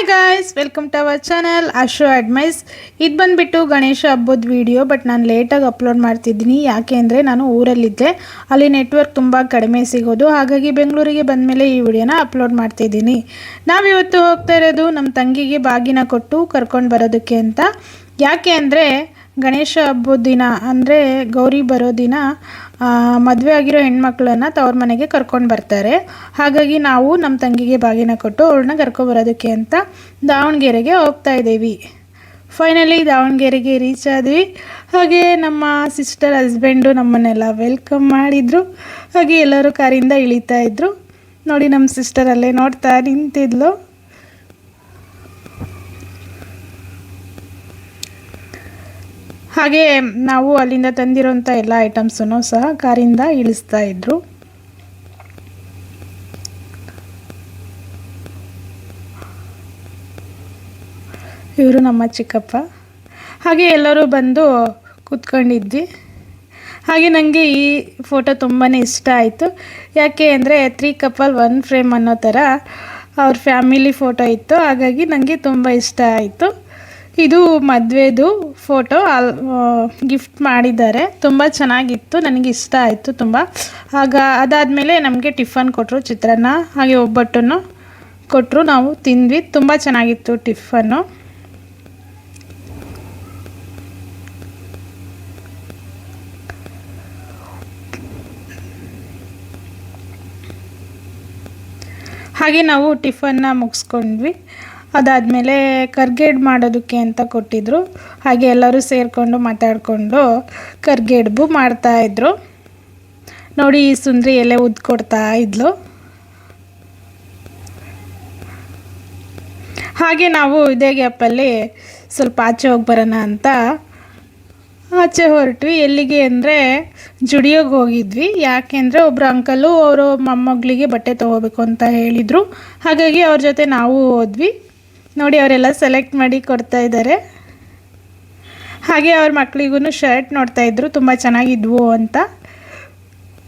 Hi guys welcome to our channel ಅಶೋ ಅಡ್ಮೈಸ್ ಇದು ಬಂದುಬಿಟ್ಟು ಗಣೇಶ ಹಬ್ಬದ ವಿಡಿಯೋ ಬಟ್ ನಾನು ಲೇಟಾಗಿ ಅಪ್ಲೋಡ್ ಮಾಡ್ತಿದ್ದೀನಿ. ಯಾಕೆ ಅಂದರೆ ನಾನು ಊರಲ್ಲಿದ್ದೆ. ಅಲ್ಲಿ ನೆಟ್ವರ್ಕ್ ತುಂಬ ಕಡಿಮೆ ಸಿಗೋದು. ಹಾಗಾಗಿ ಬೆಂಗಳೂರಿಗೆ ಬಂದಮೇಲೆ ಈ ವಿಡಿಯೋನ ಅಪ್ಲೋಡ್ ಮಾಡ್ತಿದ್ದೀನಿ. ನಾವಿವತ್ತು ಹೋಗ್ತಾ ಇರೋದು ನಮ್ಮ ತಂಗಿಗೆ ಬಾಗಿನ ಕೊಟ್ಟು ಕರ್ಕೊಂಡು ಬರೋದಕ್ಕೆ ಅಂತ. ಯಾಕೆ ಅಂದರೆ ಗಣೇಶ ಹಬ್ಬದ ದಿನ ಅಂದರೆ ಗೌರಿ ಬರೋ ದಿನ ಮದುವೆ ಆಗಿರೋ ಹೆಣ್ಮಕ್ಳನ್ನು ತವ್ರ ಮನೆಗೆ ಕರ್ಕೊಂಡು ಬರ್ತಾರೆ. ಹಾಗಾಗಿ ನಾವು ನಮ್ಮ ತಂಗಿಗೆ ಬಾಗಿನ ಕೊಟ್ಟು ಅವ್ಳನ್ನ ಕರ್ಕೊಬರೋದಕ್ಕೆ ಅಂತ ದಾವಣಗೆರೆಗೆ ಹೋಗ್ತಾ ಇದ್ದೀವಿ. ಫೈನಲಿ ದಾವಣಗೆರೆಗೆ ರೀಚ್ ಆದ್ವಿ. ಹಾಗೆ ನಮ್ಮ ಸಿಸ್ಟರ್ ಹಸ್ಬೆಂಡು ನಮ್ಮನ್ನೆಲ್ಲ ವೆಲ್ಕಮ್ ಮಾಡಿದರು. ಹಾಗೆ ಎಲ್ಲರೂ ಕಾರಿಂದ ಇಳಿತಾ ಇದ್ದರು ನೋಡಿ ನಮ್ಮ ಸಿಸ್ಟರಲ್ಲೇ ನೋಡ್ತಾ ನಿಂತಿದ್ಲು. ಹಾಗೆ ನಾವು ಅಲ್ಲಿಂದ ತಂದಿರೋಂಥ ಎಲ್ಲ ಐಟಮ್ಸನ್ನು ಸಹ ಕಾರಿಂದ ಇಳಿಸ್ತಾ ಇದ್ರು. ಇವರು ನಮ್ಮ ಚಿಕ್ಕಪ್ಪ. ಹಾಗೆ ಎಲ್ಲರೂ ಬಂದು ಕೂತ್ಕೊಂಡಿದ್ವಿ. ಹಾಗೆ ನನಗೆ ಈ ಫೋಟೋ ತುಂಬಾ ಇಷ್ಟ ಆಯಿತು. ಯಾಕೆ ಅಂದರೆ ತ್ರೀ ಕಪಲ್ ಒನ್ ಫ್ರೇಮ್ ಅನ್ನೋ ಥರ ಅವ್ರ ಫ್ಯಾಮಿಲಿ ಫೋಟೋ ಇತ್ತು. ಹಾಗಾಗಿ ನನಗೆ ತುಂಬ ಇಷ್ಟ ಆಯಿತು. ಇದು ಮದುವೆದು ಫೋಟೋ ಅಲ್ ಗಿಫ್ಟ್ ಮಾಡಿದ್ದಾರೆ. ತುಂಬ ಚೆನ್ನಾಗಿತ್ತು ನನಗೆ ಇಷ್ಟ ಆಯಿತು ತುಂಬ. ಆಗ ಅದಾದಮೇಲೆ ನಮಗೆ ಟಿಫನ್ ಕೊಟ್ಟರು ಚಿತ್ರಾನ್ನ, ಹಾಗೆ ಒಬ್ಬಟ್ಟನ್ನು ಕೊಟ್ಟರು ನಾವು ತಿಂದ್ವಿ. ತುಂಬ ಚೆನ್ನಾಗಿತ್ತು ಟಿಫನ್ನು. ಹಾಗೆ ನಾವು ಟಿಫನ್ನ ಮುಗಿಸ್ಕೊಂಡ್ವಿ. ಅದಾದಮೇಲೆ ಕರ್ಗೇಡ್ ಮಾಡೋದಕ್ಕೆ ಅಂತ ಕೊಟ್ಟಿದ್ರು. ಹಾಗೆ ಎಲ್ಲರೂ ಸೇರಿಕೊಂಡು ಮಾತಾಡಿಕೊಂಡು ಕರ್ಗೇಡ್ಬು ಮಾಡ್ತಾಯಿದ್ರು ನೋಡಿ, ಈ ಸುಂದ್ರಿ ಎಲೆ ಉದ್ಕೊಡ್ತಾ ಇದ್ಲು. ಹಾಗೆ ನಾವು ಇದೇ ಗ್ಯಾಪಲ್ಲಿ ಸ್ವಲ್ಪ ಆಚೆ ಹೋಗಿ ಬರೋಣ ಅಂತ ಆಚೆ ಹೊರಟ್ವಿ. ಎಲ್ಲಿಗೆ ಅಂದರೆ ಜುಡಿಯೋಗೆ ಹೋಗಿದ್ವಿ. ಯಾಕೆಂದರೆ ಒಬ್ಬರು ಅಂಕಲು ಅವರು ಮೊಮ್ಮಗಳಿಗೆ ಬಟ್ಟೆ ತೊಗೋಬೇಕು ಅಂತ ಹೇಳಿದರು. ಹಾಗಾಗಿ ಅವ್ರ ಜೊತೆ ನಾವು ಹೋದ್ವಿ. ನೋಡಿ ಅವರೆಲ್ಲ ಸೆಲೆಕ್ಟ್ ಮಾಡಿ ಕೊಡ್ತಾ ಇದ್ದಾರೆ. ಹಾಗೆ ಅವ್ರ ಮಕ್ಕಳಿಗೂ ಶರ್ಟ್ ನೋಡ್ತಾ ಇದ್ರು, ತುಂಬ ಚೆನ್ನಾಗಿದ್ವು ಅಂತ.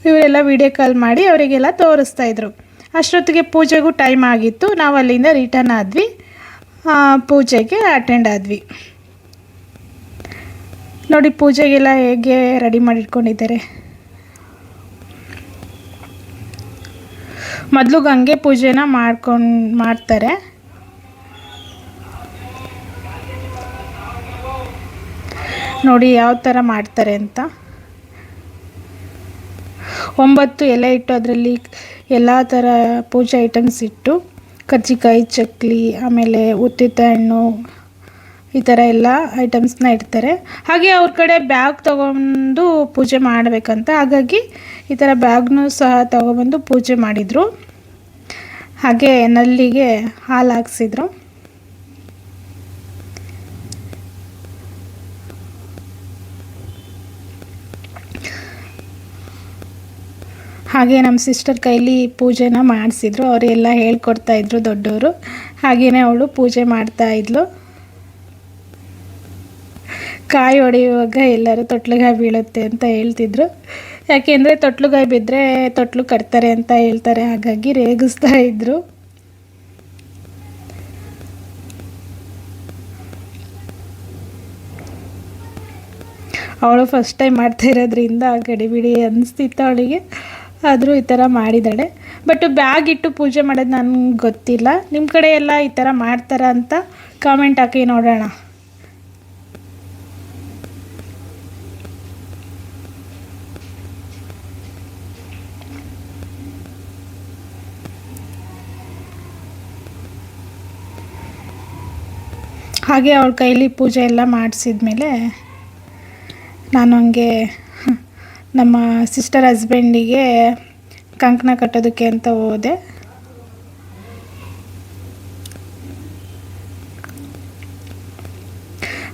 ಇವರೆಲ್ಲ ವಿಡಿಯೋ ಕಾಲ್ ಮಾಡಿ ಅವರಿಗೆಲ್ಲ ತೋರಿಸ್ತಾ ಇದ್ರು. ಅಷ್ಟೊತ್ತಿಗೆ ಪೂಜೆಗೂ ಟೈಮ್ ಆಗಿತ್ತು, ನಾವು ಅಲ್ಲಿಂದ ರಿಟರ್ನ್ ಆದ್ವಿ. ಪೂಜೆಗೆ ಅಟೆಂಡ್ ಆದ್ವಿ. ನೋಡಿ ಪೂಜೆಗೆಲ್ಲ ಹೇಗೆ ರೆಡಿ ಮಾಡಿಟ್ಕೊಂಡಿದ್ದಾರೆ. ಮೊದಲು ಗಂಗೆ ಪೂಜೆನ ಮಾಡ್ಕೊಂಡು, ಮಾಡ್ತಾರೆ. ನೋಡಿ ಯಾವ ಥರ ಮಾಡ್ತಾರೆ ಅಂತ. ಒಂಬತ್ತು ಎಲೆ ಇಟ್ಟು ಅದರಲ್ಲಿ ಎಲ್ಲ ಥರ ಪೂಜೆ ಐಟಮ್ಸ್ ಇಟ್ಟು, ಕರ್ಜಿಕಾಯಿ, ಚಕ್ಲಿ, ಆಮೇಲೆ ಉತ್ತಿತ ಹಣ್ಣು ಈ ಥರ ಎಲ್ಲ ಐಟಮ್ಸ್ನ ಇಡ್ತಾರೆ. ಹಾಗೆ ಅವ್ರ ಕಡೆ ಬ್ಯಾಗ್ ತೊಗೊಂಡು ಪೂಜೆ ಮಾಡಬೇಕಂತ, ಹಾಗಾಗಿ ಈ ಥರ ಬ್ಯಾಗ್ನೂ ಸಹ ತೊಗೊಬಂದು ಪೂಜೆ ಮಾಡಿದರು. ಹಾಗೆ ನಲ್ಲಿಗೆ ಹಾಲು ಹಾಕ್ಸಿದ್ರು. ಹಾಗೆ ನಮ್ಮ ಸಿಸ್ಟರ್ ಕೈಲಿ ಪೂಜೆನ ಮಾಡಿಸಿದ್ರು. ಅವರೆಲ್ಲ ಹೇಳ್ಕೊಡ್ತಾ ಇದ್ರು ದೊಡ್ಡವರು ಹಾಗೆಯೇ ಅವಳು ಪೂಜೆ ಮಾಡ್ತಾ ಇದ್ಲು. ಕಾಯಿ ಹೊಡೆಯುವಾಗ ಎಲ್ಲರೂ ತೊಟ್ಲುಗಾಯಿ ಬೀಳುತ್ತೆ ಅಂತ ಹೇಳ್ತಿದ್ರು. ಯಾಕೆಂದರೆ ತೊಟ್ಲುಗಾಯಿ ಬಿದ್ದರೆ ತೊಟ್ಲು ಕಟ್ತಾರೆ ಅಂತ ಹೇಳ್ತಾರೆ. ಹಾಗಾಗಿ ರೇಗಿಸ್ತಾ ಇದ್ರು. ಅವಳು ಫಸ್ಟ್ ಟೈಮ್ ಮಾಡ್ತಾ ಇರೋದ್ರಿಂದ ಗಡಿಬಿಡಿ ಅನಿಸ್ತಿತ್ತು ಅವಳಿಗೆ. ಆದರೂ ಈ ಥರ ಮಾಡಿದ್ದಾಳೆ. ಬಟ್ ಬ್ಯಾಗ್ ಇಟ್ಟು ಪೂಜೆ ಮಾಡೋದು ನನಗೆ ಗೊತ್ತಿಲ್ಲ. ನಿಮ್ಮ ಕಡೆ ಎಲ್ಲ ಈ ಥರ ಮಾಡ್ತಾರ ಅಂತ ಕಾಮೆಂಟ್ ಹಾಕಿ ನೋಡೋಣ. ಹಾಗೆ ಅವಳ ಕೈಲಿ ಪೂಜೆ ಎಲ್ಲ ಮಾಡಿಸಿದ್ಮೇಲೆ ನಾನು ಹಂಗೆ ನಮ್ಮ ಸಿಸ್ಟರ್ ಹಸ್ಬೆಂಡಿಗೆ ಕಂಕಣ ಕಟ್ಟೋದಕ್ಕೆ ಅಂತ ಹೋದೆ.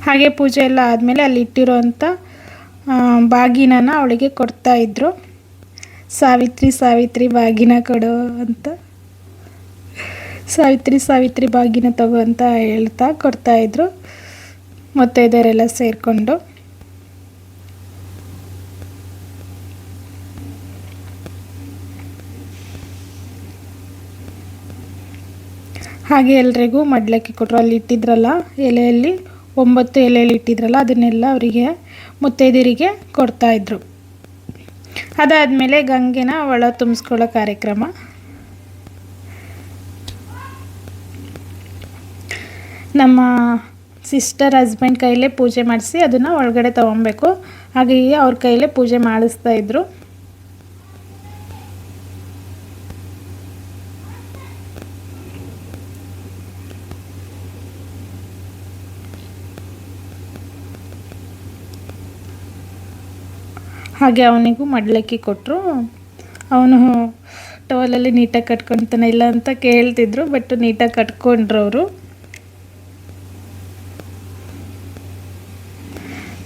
ಹಾಗೆ ಪೂಜೆ ಎಲ್ಲ ಆದಮೇಲೆ ಅಲ್ಲಿ ಇಟ್ಟಿರೋಂಥ ಬಾಗಿನನ ಅವಳಿಗೆ ಕೊಡ್ತಾ ಇದ್ರು. ಸಾವಿತ್ರಿ ಸಾವಿತ್ರಿ ಬಾಗಿನ ಕೊಡು ಅಂತ. ಸಾವಿತ್ರಿ ಸಾವಿತ್ರಿ ಬಾಗಿನ ತಗೋ ಅಂತ ಹೇಳ್ತಾ ಕೊಡ್ತಾಯಿದ್ರು ಇದರೆಲ್ಲ ಸೇರಿಕೊಂಡು. ಹಾಗೆ ಎಲ್ರಿಗೂ ಮಡ್ಲಕ್ಕಿ ಕೊಟ್ಟರು ಅಲ್ಲಿ ಇಟ್ಟಿದ್ರಲ್ಲ, ಎಲೆಯಲ್ಲಿ ಒಂಬತ್ತು ಎಲೆಯಲ್ಲಿ ಇಟ್ಟಿದ್ರಲ್ಲ, ಅದನ್ನೆಲ್ಲ ಅವರಿಗೆ ಮುತ್ತೈದೆಯರಿಗೆ ಕೊಡ್ತಾಯಿದ್ರು ಅದಾದಮೇಲೆ ಗಂಗೆನ ಒಳ ತುಂಬಿಸ್ಕೊಳ್ಳೋ ಕಾರ್ಯಕ್ರಮ. ನಮ್ಮ ಸಿಸ್ಟರ್ ಹಸ್ಬೆಂಡ್ ಕೈಲೇ ಪೂಜೆ ಮಾಡಿಸಿ ಅದನ್ನು ಒಳಗಡೆ ತೊಗೊಬೇಕು. ಹಾಗೆಯೇ ಅವ್ರ ಕೈಲೇ ಪೂಜೆ ಮಾಡಿಸ್ತಾ ಇದ್ರು. ಹಾಗೆ ಅವನಿಗೂ ಮಡ್ಲಕ್ಕಿ ಕೊಟ್ಟರು ಅವನು ಟವಲಲ್ಲಿ ನೀಟಾಗಿ ಕಟ್ಕೊತಾನೆ, ಇಲ್ಲ ಅಂತ ಕೇಳ್ತಿದ್ರು ಬಟ್ ನೀಟಾಗಿ ಕಟ್ಕೊಂಡ್ರು ಅವರು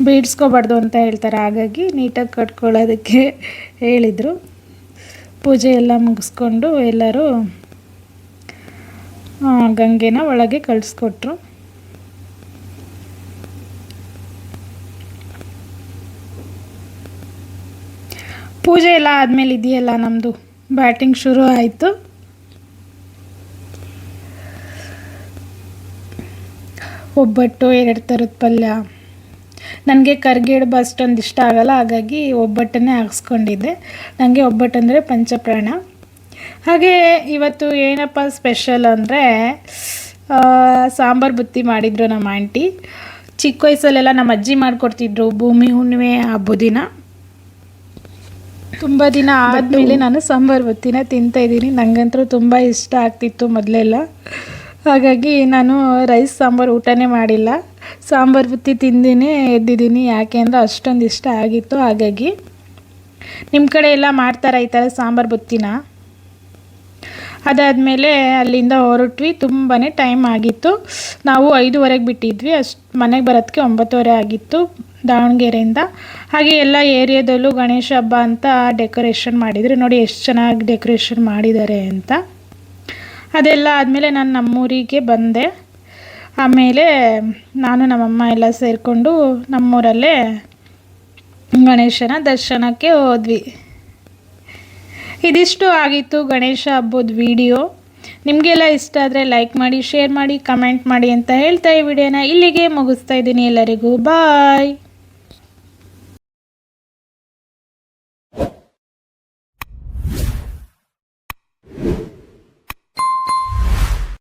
ಬೀಡ್ಸ್ಕೋಬಾರ್ದು ಅಂತ ಹೇಳ್ತಾರೆ, ಹಾಗಾಗಿ ನೀಟಾಗಿ ಕಟ್ಕೊಳ್ಳೋದಕ್ಕೆ ಹೇಳಿದರು. ಪೂಜೆ ಎಲ್ಲ ಮುಗಿಸ್ಕೊಂಡು ಎಲ್ಲರೂ ಗಂಗೆನ ಒಳಗೆ ಕಳಿಸ್ಕೊಟ್ರು. ಪೂಜೆ ಎಲ್ಲ ಆದಮೇಲೆ ಇದೆಯಲ್ಲ ನಮ್ಮದು ಬ್ಯಾಟಿಂಗ್ ಶುರು ಆಯಿತು. ಒಬ್ಬಟ್ಟು ಎರಡು ಥರದ ಪಲ್ಯ. ನನಗೆ ಕರ್ಗೇಡು ಅಷ್ಟೊಂದು ಇಷ್ಟ ಆಗಲ್ಲ, ಹಾಗಾಗಿ ಒಬ್ಬಟ್ಟನ್ನೇ ಹಾಕ್ಸ್ಕೊಂಡಿದ್ದೆ. ನನಗೆ ಒಬ್ಬಟ್ಟು ಅಂದರೆ ಪಂಚಪ್ರಾಣ. ಹಾಗೆ ಇವತ್ತು ಏನಪ್ಪ ಸ್ಪೆಷಲ್ ಅಂದರೆ ಸಾಂಬಾರು ಬುತ್ತಿ ಮಾಡಿದರು ನಮ್ಮ ಆಂಟಿ. ಚಿಕ್ಕ ವಯಸ್ಸಲ್ಲೆಲ್ಲ ನಮ್ಮ ಅಜ್ಜಿ ಮಾಡಿಕೊಡ್ತಿದ್ರು ಭೂಮಿ ಹುಣ್ಣಿಮೆ ಹಬ್ಬದ ದಿನ ತುಂಬ ದಿನ ಆದಮೇಲೆ ನಾನು ಸಾಂಬಾರು ಬುತ್ತಿನ ತಿಂತಾ ಇದ್ದೀನಿ. ನನಗಂತೂ ತುಂಬ ಇಷ್ಟ ಆಗ್ತಿತ್ತು ಮೊದಲೆಲ್ಲ. ಹಾಗಾಗಿ ನಾನು ರೈಸ್ ಸಾಂಬಾರು ಊಟನೇ ಮಾಡಿಲ್ಲ. ಸಾಂಬಾರು ಬುತ್ತಿ ತಿಂದಿನೇ ಎದ್ದಿದ್ದೀನಿ. ಯಾಕೆ ಅಂದರೆ ಅಷ್ಟೊಂದು ಇಷ್ಟ ಆಗಿತ್ತು. ಹಾಗಾಗಿ ನಿಮ್ಮ ಕಡೆ ಎಲ್ಲ ಮಾಡ್ತಾರೆ ಈ ಥರ ಸಾಂಬಾರು ಬುತ್ತಿನ? ಅದಾದಮೇಲೆ ಅಲ್ಲಿಂದ ಹೊರಟ್ವಿ. ತುಂಬಾ ಟೈಮ್ ಆಗಿತ್ತು. ನಾವು ಐದುವರೆಗೆ ಬಿಟ್ಟಿದ್ವಿ. ಅಷ್ಟು ಮನೆಗೆ ಬರೋದಕ್ಕೆ ಒಂಬತ್ತುವರೆ ಆಗಿತ್ತು. ದಾವಣಗೆರೆಯಿಂದ. ಹಾಗೆ ಎಲ್ಲ ಏರಿಯಾದಲ್ಲೂ ಗಣೇಶ ಹಬ್ಬ ಅಂತ ಡೆಕೋರೇಷನ್ ಮಾಡಿದರೆ. ನೋಡಿ ಎಷ್ಟು ಚೆನ್ನಾಗಿ ಡೆಕೋರೇಷನ್ ಮಾಡಿದ್ದಾರೆ ಅಂತ. ಅದೆಲ್ಲ ಆದಮೇಲೆ ನಾನು ನಮ್ಮೂರಿಗೆ ಬಂದೆ. ಆಮೇಲೆ ನಾನು ನಮ್ಮಮ್ಮ ಎಲ್ಲ ಸೇರಿಕೊಂಡು ನಮ್ಮೂರಲ್ಲೇ ಗಣೇಶನ ದರ್ಶನಕ್ಕೆ ಹೋದ್ವಿ. ಇದಿಷ್ಟು ಆಗಿತ್ತು ಗಣೇಶ ಹಬ್ಬದ ವಿಡಿಯೋ. ನಿಮಗೆಲ್ಲ ಇಷ್ಟ ಆದರೆ ಲೈಕ್ ಮಾಡಿ, ಶೇರ್ ಮಾಡಿ, ಕಮೆಂಟ್ ಮಾಡಿ ಅಂತ ಹೇಳ್ತಾ ಈ ವಿಡಿಯೋನ. ಇಲ್ಲಿಗೆ ಮುಗಿಸ್ತಾ ಇದ್ದೀನಿ ಎಲ್ಲರಿಗೂ. ಬಾಯ್!